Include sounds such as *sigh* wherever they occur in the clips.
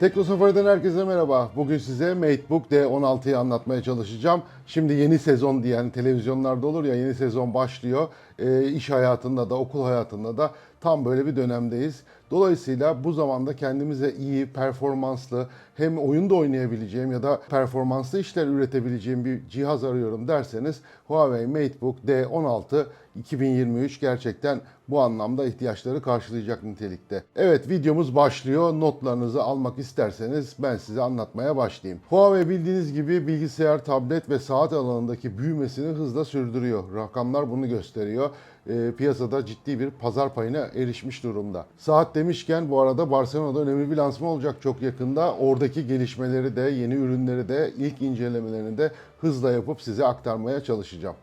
Tekno herkese merhaba. Bugün size MateBook D16'yı anlatmaya çalışacağım. Şimdi yeni sezon diyen televizyonlarda olur ya yeni sezon başlıyor. Ee, iş hayatında da okul hayatında da tam böyle bir dönemdeyiz. Dolayısıyla bu zamanda kendimize iyi, performanslı hem oyunda oynayabileceğim ya da performanslı işler üretebileceğim bir cihaz arıyorum derseniz Huawei MateBook D16 2023 gerçekten bu anlamda ihtiyaçları karşılayacak nitelikte. Evet videomuz başlıyor. Notlarınızı almak isterseniz ben size anlatmaya başlayayım. Huawei bildiğiniz gibi bilgisayar, tablet ve saat alanındaki büyümesini hızla sürdürüyor. Rakamlar bunu gösteriyor. E, piyasada ciddi bir pazar payına erişmiş durumda. Saat demişken bu arada Barcelona'da önemli bir lansman olacak çok yakında. Oradaki gelişmeleri de, yeni ürünleri de, ilk incelemelerini de hızla yapıp size aktarmaya çalışacağım.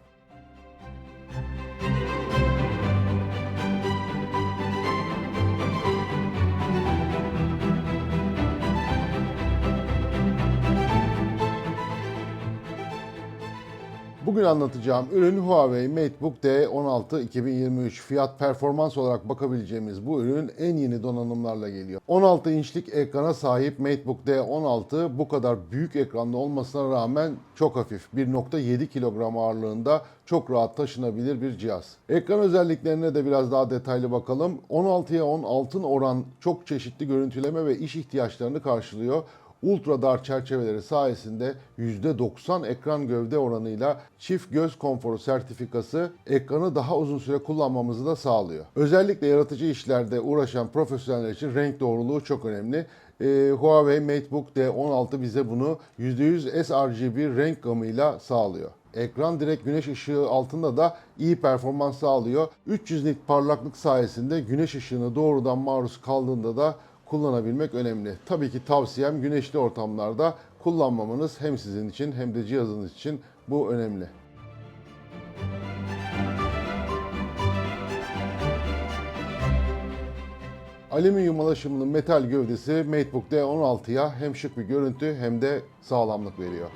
Bugün anlatacağım ürün Huawei MateBook D16 2023. Fiyat performans olarak bakabileceğimiz bu ürün en yeni donanımlarla geliyor. 16 inçlik ekrana sahip MateBook D16 bu kadar büyük ekranlı olmasına rağmen çok hafif. 1.7 kilogram ağırlığında çok rahat taşınabilir bir cihaz. Ekran özelliklerine de biraz daha detaylı bakalım. 16'ya 10 altın oran çok çeşitli görüntüleme ve iş ihtiyaçlarını karşılıyor. Ultra dar çerçeveleri sayesinde %90 ekran gövde oranıyla çift göz konforu sertifikası ekranı daha uzun süre kullanmamızı da sağlıyor. Özellikle yaratıcı işlerde uğraşan profesyoneller için renk doğruluğu çok önemli. Ee, Huawei MateBook D16 bize bunu %100 sRGB renk gamıyla sağlıyor. Ekran direkt güneş ışığı altında da iyi performans sağlıyor. 300 nit parlaklık sayesinde güneş ışığını doğrudan maruz kaldığında da kullanabilmek önemli. Tabii ki tavsiyem güneşli ortamlarda kullanmamanız hem sizin için hem de cihazınız için bu önemli. Alüminyum alaşımlı metal gövdesi MateBook D16'ya hem şık bir görüntü hem de sağlamlık veriyor.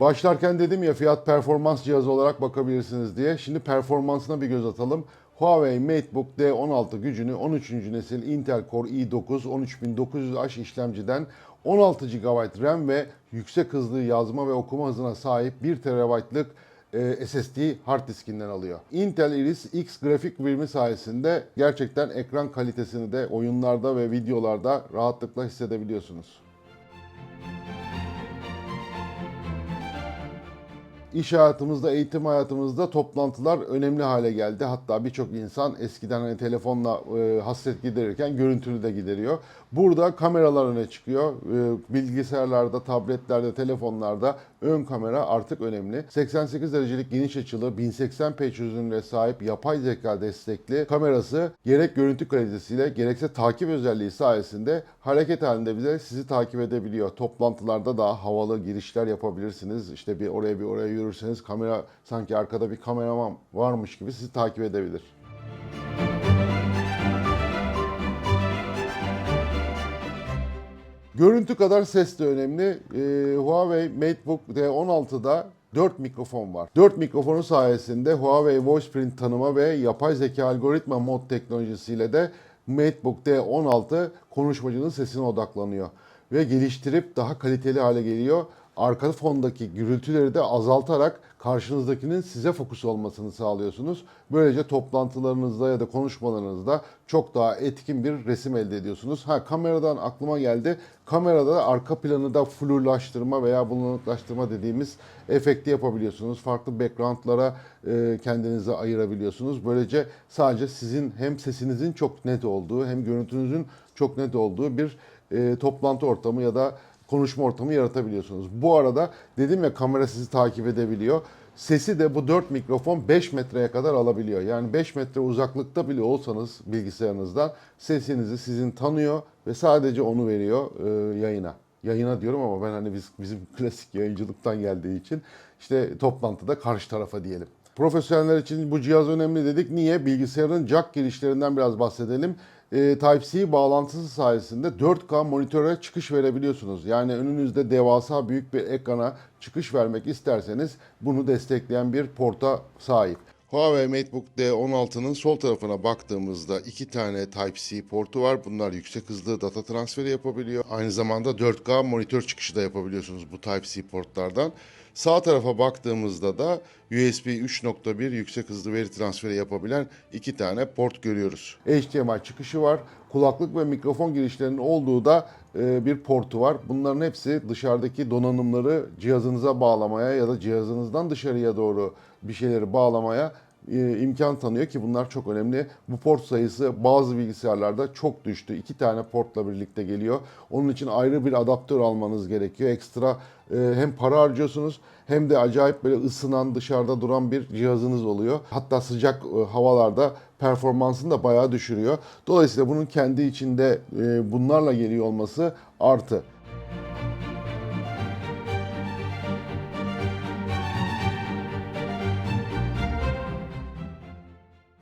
Başlarken dedim ya fiyat performans cihazı olarak bakabilirsiniz diye. Şimdi performansına bir göz atalım. Huawei MateBook D16 gücünü 13. nesil Intel Core i9 13900H işlemciden 16 GB RAM ve yüksek hızlı yazma ve okuma hızına sahip 1 TB'lık e, SSD hard diskinden alıyor. Intel Iris X grafik birimi sayesinde gerçekten ekran kalitesini de oyunlarda ve videolarda rahatlıkla hissedebiliyorsunuz. İş hayatımızda, eğitim hayatımızda toplantılar önemli hale geldi. Hatta birçok insan eskiden hani telefonla e, hasret giderirken görüntülü de gideriyor. Burada kameralar öne çıkıyor. E, bilgisayarlarda, tabletlerde, telefonlarda ön kamera artık önemli. 88 derecelik geniş açılı 1080p çözünürlüğe sahip yapay zeka destekli kamerası gerek görüntü kalitesiyle gerekse takip özelliği sayesinde hareket halinde bize sizi takip edebiliyor. Toplantılarda daha havalı girişler yapabilirsiniz. İşte bir oraya bir oraya yürürseniz kamera sanki arkada bir kameraman varmış gibi sizi takip edebilir. Görüntü kadar ses de önemli. Ee, Huawei MateBook D16'da 4 mikrofon var. 4 mikrofonu sayesinde Huawei Voice Print tanıma ve yapay zeka algoritma mod teknolojisiyle de MateBook D16 konuşmacının sesine odaklanıyor ve geliştirip daha kaliteli hale geliyor. Arka fondaki gürültüleri de azaltarak karşınızdakinin size fokus olmasını sağlıyorsunuz. Böylece toplantılarınızda ya da konuşmalarınızda çok daha etkin bir resim elde ediyorsunuz. Ha kameradan aklıma geldi. Kamerada da arka planı da flurlaştırma veya bulanıklaştırma dediğimiz efekti yapabiliyorsunuz. Farklı backgroundlara e, kendinizi ayırabiliyorsunuz. Böylece sadece sizin hem sesinizin çok net olduğu hem görüntünüzün çok net olduğu bir e, toplantı ortamı ya da konuşma ortamı yaratabiliyorsunuz. Bu arada dedim ya kamera sizi takip edebiliyor. Sesi de bu 4 mikrofon 5 metreye kadar alabiliyor. Yani 5 metre uzaklıkta bile olsanız bilgisayarınızdan sesinizi sizin tanıyor ve sadece onu veriyor e, yayına. Yayına diyorum ama ben hani biz bizim *laughs* klasik yayıncılıktan geldiği için işte toplantıda karşı tarafa diyelim. Profesyoneller için bu cihaz önemli dedik. Niye? Bilgisayarın jack girişlerinden biraz bahsedelim. E, Type-C bağlantısı sayesinde 4K monitöre çıkış verebiliyorsunuz. Yani önünüzde devasa büyük bir ekrana çıkış vermek isterseniz bunu destekleyen bir porta sahip. Huawei MateBook D16'nın sol tarafına baktığımızda iki tane Type-C portu var. Bunlar yüksek hızlı data transferi yapabiliyor. Aynı zamanda 4K monitör çıkışı da yapabiliyorsunuz bu Type-C portlardan. Sağ tarafa baktığımızda da USB 3.1 yüksek hızlı veri transferi yapabilen iki tane port görüyoruz. HDMI çıkışı var. Kulaklık ve mikrofon girişlerinin olduğu da e, bir portu var. Bunların hepsi dışarıdaki donanımları cihazınıza bağlamaya ya da cihazınızdan dışarıya doğru bir şeyleri bağlamaya e, imkan tanıyor ki bunlar çok önemli. Bu port sayısı bazı bilgisayarlarda çok düştü. İki tane portla birlikte geliyor. Onun için ayrı bir adaptör almanız gerekiyor. Ekstra e, hem para harcıyorsunuz hem de acayip böyle ısınan dışarıda duran bir cihazınız oluyor. Hatta sıcak e, havalarda performansını da bayağı düşürüyor. Dolayısıyla bunun kendi içinde e, bunlarla geliyor olması artı.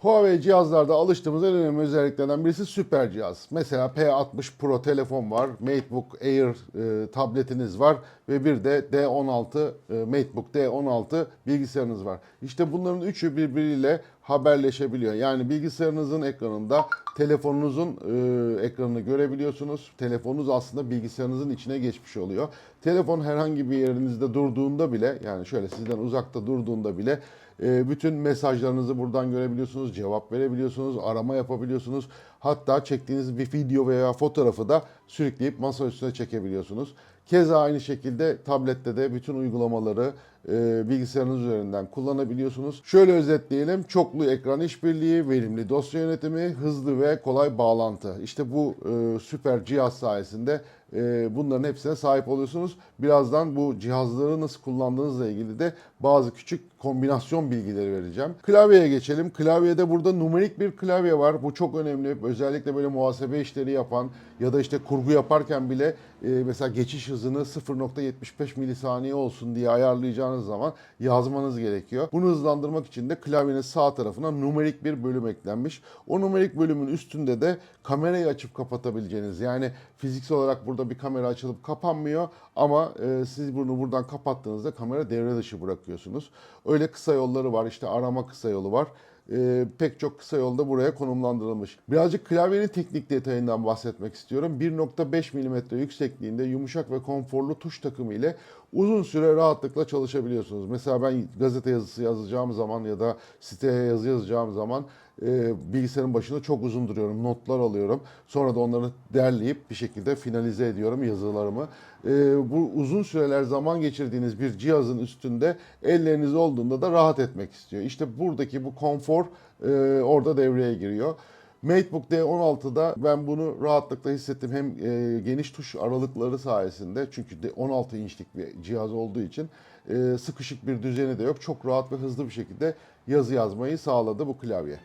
Huawei cihazlarda alıştığımız en önemli özelliklerden birisi süper cihaz. Mesela P60 Pro telefon var, MateBook Air e, tabletiniz var ve bir de D16 e, MateBook D16 bilgisayarınız var. İşte bunların üçü birbiriyle haberleşebiliyor. Yani bilgisayarınızın ekranında telefonunuzun e, ekranını görebiliyorsunuz. Telefonunuz aslında bilgisayarınızın içine geçmiş oluyor. Telefon herhangi bir yerinizde durduğunda bile yani şöyle sizden uzakta durduğunda bile e, bütün mesajlarınızı buradan görebiliyorsunuz, cevap verebiliyorsunuz, arama yapabiliyorsunuz. Hatta çektiğiniz bir video veya fotoğrafı da sürükleyip masa üstüne çekebiliyorsunuz. Keza aynı şekilde tablette de bütün uygulamaları e, bilgisayarınız üzerinden kullanabiliyorsunuz. Şöyle özetleyelim. Çoklu ekran işbirliği, verimli dosya yönetimi, hızlı ve kolay bağlantı. İşte bu e, süper cihaz sayesinde e, bunların hepsine sahip oluyorsunuz. Birazdan bu cihazları nasıl kullandığınızla ilgili de bazı küçük kombinasyon bilgileri vereceğim. Klavyeye geçelim. Klavyede burada numerik bir klavye var. Bu çok önemli. Özellikle böyle muhasebe işleri yapan ya da işte kurgu yaparken bile e, mesela geçiş hızını 0.75 milisaniye olsun diye ayarlayacağınız zaman yazmanız gerekiyor. Bunu hızlandırmak için de klavyenin sağ tarafına numerik bir bölüm eklenmiş. O numerik bölümün üstünde de kamerayı açıp kapatabileceğiniz yani fiziksel olarak burada bir kamera açılıp kapanmıyor ama e, siz bunu buradan kapattığınızda kamera devre dışı bırakıyorsunuz. Öyle kısa yolları var işte arama kısa yolu var e, pek çok kısa yolda buraya konumlandırılmış. Birazcık klavyenin teknik detayından bahsetmek istiyorum. 1.5 mm yüksekliğinde yumuşak ve konforlu tuş takımı ile uzun süre rahatlıkla çalışabiliyorsunuz. Mesela ben gazete yazısı yazacağım zaman ya da siteye yazı yazacağım zaman e, bilgisayarın başında çok uzun duruyorum, notlar alıyorum. Sonra da onları derleyip bir şekilde finalize ediyorum yazılarımı. E, bu uzun süreler zaman geçirdiğiniz bir cihazın üstünde elleriniz olduğunda da rahat etmek istiyor. İşte buradaki bu konfor e, orada devreye giriyor. MateBook D16'da ben bunu rahatlıkla hissettim. Hem e, geniş tuş aralıkları sayesinde çünkü de 16 inçlik bir cihaz olduğu için e, sıkışık bir düzeni de yok. Çok rahat ve hızlı bir şekilde yazı yazmayı sağladı bu klavye.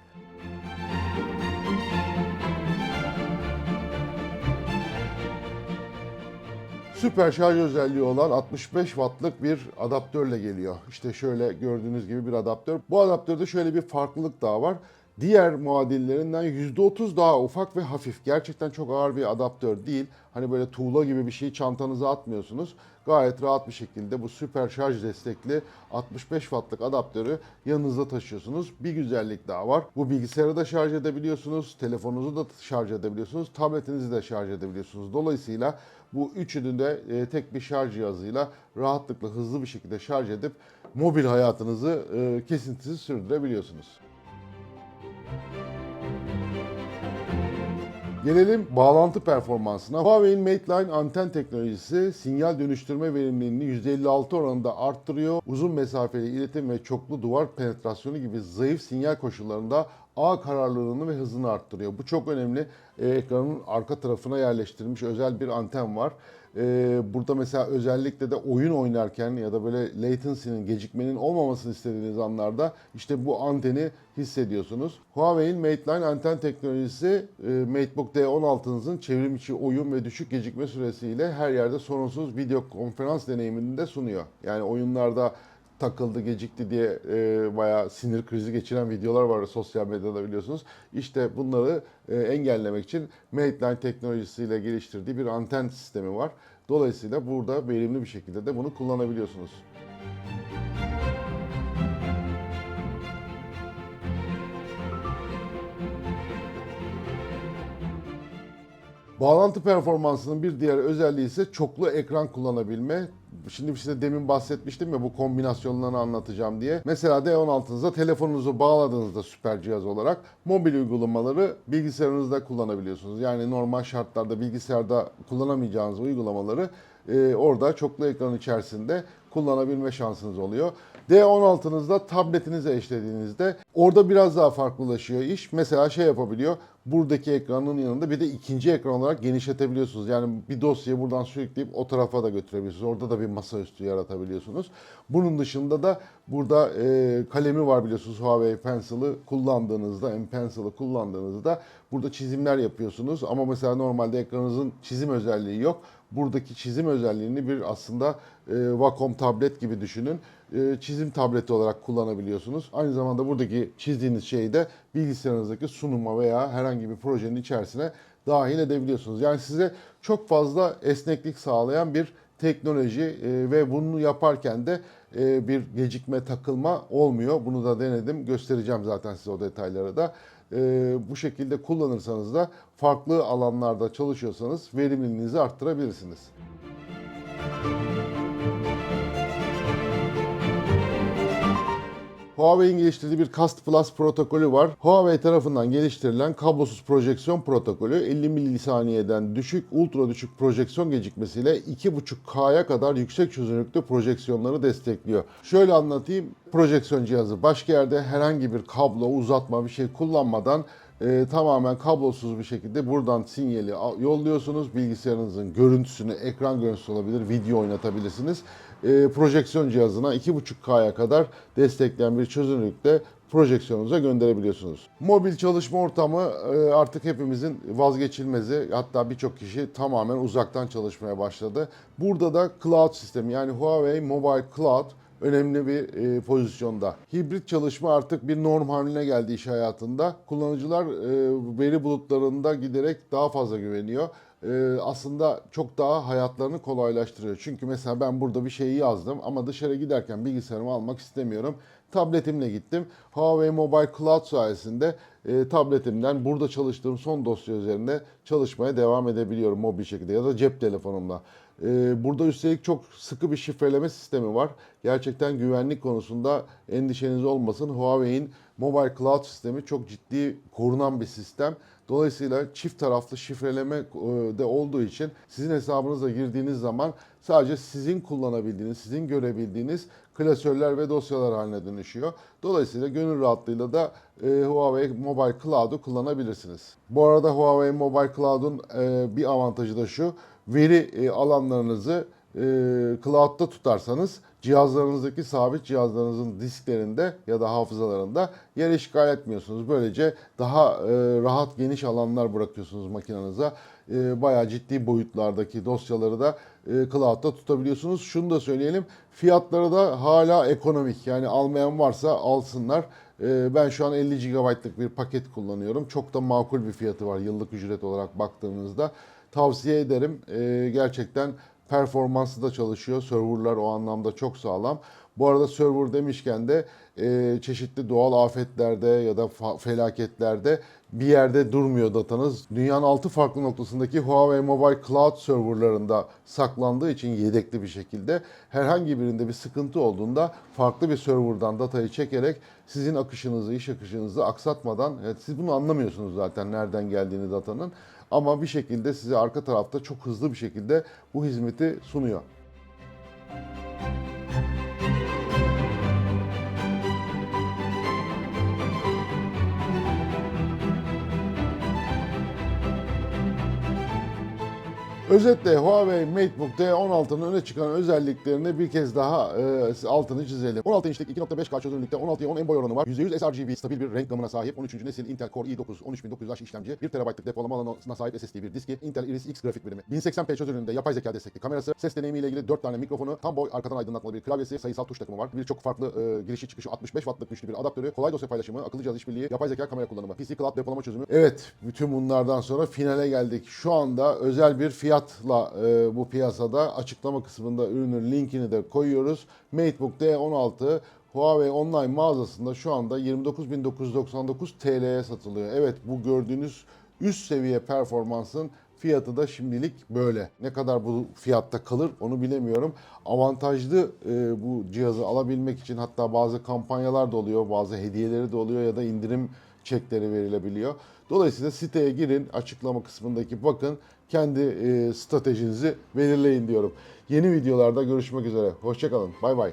Süper şarj özelliği olan 65 wattlık bir adaptörle geliyor. İşte şöyle gördüğünüz gibi bir adaptör. Bu adaptörde şöyle bir farklılık daha var. Diğer muadillerinden %30 daha ufak ve hafif. Gerçekten çok ağır bir adaptör değil. Hani böyle tuğla gibi bir şeyi çantanıza atmıyorsunuz. Gayet rahat bir şekilde bu süper şarj destekli 65 wattlık adaptörü yanınızda taşıyorsunuz. Bir güzellik daha var. Bu bilgisayarı da şarj edebiliyorsunuz, telefonunuzu da şarj edebiliyorsunuz, tabletinizi de şarj edebiliyorsunuz. Dolayısıyla bu üçünü de e, tek bir şarj cihazıyla rahatlıkla hızlı bir şekilde şarj edip mobil hayatınızı e, kesintisiz sürdürebiliyorsunuz. Gelelim bağlantı performansına. Huawei'in Mateline anten teknolojisi sinyal dönüştürme verimliliğini %56 oranında arttırıyor. Uzun mesafeli iletim ve çoklu duvar penetrasyonu gibi zayıf sinyal koşullarında ağ kararlılığını ve hızını arttırıyor. Bu çok önemli. Ee, ekranın arka tarafına yerleştirilmiş özel bir anten var. Ee, burada mesela özellikle de oyun oynarken ya da böyle latency'nin, gecikmenin olmamasını istediğiniz anlarda işte bu anteni hissediyorsunuz. Huawei'in Mateline anten teknolojisi e, MateBook D16'nızın çevrim içi oyun ve düşük gecikme süresiyle her yerde sorunsuz video konferans deneyimini de sunuyor. Yani oyunlarda takıldı, gecikti diye e, bayağı sinir krizi geçiren videolar var sosyal medyada biliyorsunuz. İşte bunları e, engellemek için Maitline teknolojisiyle geliştirdiği bir anten sistemi var. Dolayısıyla burada verimli bir şekilde de bunu kullanabiliyorsunuz. Bağlantı performansının bir diğer özelliği ise çoklu ekran kullanabilme. Şimdi size demin bahsetmiştim ya bu kombinasyonlarını anlatacağım diye. Mesela D16'nıza telefonunuzu bağladığınızda süper cihaz olarak mobil uygulamaları bilgisayarınızda kullanabiliyorsunuz. Yani normal şartlarda bilgisayarda kullanamayacağınız uygulamaları e, orada çoklu ekran içerisinde kullanabilme şansınız oluyor. D16'nızda tabletinize eşlediğinizde orada biraz daha farklılaşıyor iş. Mesela şey yapabiliyor. Buradaki ekranın yanında bir de ikinci ekran olarak genişletebiliyorsunuz. Yani bir dosyayı buradan sürükleyip o tarafa da götürebiliyorsunuz. Orada da bir masaüstü yaratabiliyorsunuz. Bunun dışında da burada e, kalemi var biliyorsunuz. Huawei Pencil'ı kullandığınızda, M Pencil'ı kullandığınızda burada çizimler yapıyorsunuz. Ama mesela normalde ekranınızın çizim özelliği yok. Buradaki çizim özelliğini bir aslında e, Wacom tablet gibi düşünün. E, çizim tableti olarak kullanabiliyorsunuz. Aynı zamanda buradaki çizdiğiniz şeyi de bilgisayarınızdaki sunuma veya herhangi bir projenin içerisine dahil edebiliyorsunuz. Yani size çok fazla esneklik sağlayan bir teknoloji e, ve bunu yaparken de e, bir gecikme takılma olmuyor. Bunu da denedim. Göstereceğim zaten size o detayları da. Bu şekilde kullanırsanız da farklı alanlarda çalışıyorsanız verimliliğinizi arttırabilirsiniz. Huawei'in geliştirdiği bir Cast Plus protokolü var. Huawei tarafından geliştirilen kablosuz projeksiyon protokolü 50 milisaniyeden düşük, ultra düşük projeksiyon gecikmesiyle 2.5K'ya kadar yüksek çözünürlüklü projeksiyonları destekliyor. Şöyle anlatayım. Projeksiyon cihazı başka yerde herhangi bir kablo, uzatma bir şey kullanmadan e, tamamen kablosuz bir şekilde buradan sinyali al- yolluyorsunuz. Bilgisayarınızın görüntüsünü, ekran görüntüsü olabilir, video oynatabilirsiniz. E, projeksiyon cihazına 2.5K'ya kadar destekleyen bir çözünürlükte projeksiyonunuza gönderebiliyorsunuz. Mobil çalışma ortamı e, artık hepimizin vazgeçilmezi. Hatta birçok kişi tamamen uzaktan çalışmaya başladı. Burada da cloud sistemi yani Huawei Mobile Cloud önemli bir e, pozisyonda. Hibrit çalışma artık bir norm haline geldi iş hayatında. Kullanıcılar e, veri bulutlarında giderek daha fazla güveniyor. E, aslında çok daha hayatlarını kolaylaştırıyor. Çünkü mesela ben burada bir şeyi yazdım ama dışarı giderken bilgisayarımı almak istemiyorum. Tabletimle gittim. Huawei Mobile Cloud sayesinde e, tabletimden burada çalıştığım son dosya üzerinde çalışmaya devam edebiliyorum mobil şekilde ya da cep telefonumla. Ee, Burada üstelik çok sıkı bir şifreleme sistemi var. Gerçekten güvenlik konusunda endişeniz olmasın. Huawei'in Mobile Cloud sistemi çok ciddi korunan bir sistem. Dolayısıyla çift taraflı şifreleme e, de olduğu için sizin hesabınıza girdiğiniz zaman sadece sizin kullanabildiğiniz, sizin görebildiğiniz klasörler ve dosyalar haline dönüşüyor. Dolayısıyla gönül rahatlığıyla da e, Huawei Mobile Cloud'u kullanabilirsiniz. Bu arada Huawei Mobile Cloud'un e, bir avantajı da şu. Veri e, alanlarınızı e, cloud'da tutarsanız cihazlarınızdaki sabit cihazlarınızın disklerinde ya da hafızalarında yer işgal etmiyorsunuz. Böylece daha e, rahat geniş alanlar bırakıyorsunuz makinenize. E, bayağı ciddi boyutlardaki dosyaları da e, cloud'da tutabiliyorsunuz. Şunu da söyleyelim. Fiyatları da hala ekonomik. Yani almayan varsa alsınlar. Ben şu an 50 GB'lık bir paket kullanıyorum. Çok da makul bir fiyatı var yıllık ücret olarak baktığınızda. Tavsiye ederim. E, gerçekten performanslı da çalışıyor. Serverlar o anlamda çok sağlam. Bu arada server demişken de e, çeşitli doğal afetlerde ya da felaketlerde bir yerde durmuyor datanız. Dünyanın 6 farklı noktasındaki Huawei Mobile Cloud serverlarında saklandığı için yedekli bir şekilde herhangi birinde bir sıkıntı olduğunda farklı bir serverdan datayı çekerek sizin akışınızı, iş akışınızı aksatmadan, evet, siz bunu anlamıyorsunuz zaten nereden geldiğini datanın. Ama bir şekilde size arka tarafta çok hızlı bir şekilde bu hizmeti sunuyor. Özetle Huawei MateBook D16'nın öne çıkan özelliklerini bir kez daha e, altını çizelim. 16 inçlik 2.5K çözünürlükte 16'ya 10 en boy oranı var. %100 sRGB stabil bir renk gamına sahip 13. nesil Intel Core i9 13900H işlemci, 1 TB'lık depolama alanına sahip SSD bir diski, Intel Iris X grafik birimi, 1080p çözünürlüğünde yapay zeka destekli kamerası, ses deneyimiyle ilgili 4 tane mikrofonu, tam boy arkadan aydınlatmalı bir klavyesi, sayısal tuş takımı var. Birçok farklı e, girişi çıkışı 65 wattlık güçlü bir adaptörü, kolay dosya paylaşımı, akıllı cihaz işbirliği, yapay zeka kamera kullanımı, PC Cloud depolama çözümü. Evet, bütün bunlardan sonra finale geldik. Şu anda özel bir fiyatla e, bu piyasada açıklama kısmında ürünün linkini de koyuyoruz. MateBook D16 Huawei online mağazasında şu anda 29.999 TL'ye satılıyor. Evet bu gördüğünüz üst seviye performansın Fiyatı da şimdilik böyle. Ne kadar bu fiyatta kalır onu bilemiyorum. Avantajlı e, bu cihazı alabilmek için hatta bazı kampanyalar da oluyor, bazı hediyeleri de oluyor ya da indirim çekleri verilebiliyor. Dolayısıyla siteye girin, açıklama kısmındaki bakın, kendi e, stratejinizi belirleyin diyorum. Yeni videolarda görüşmek üzere. Hoşçakalın. Bay bay.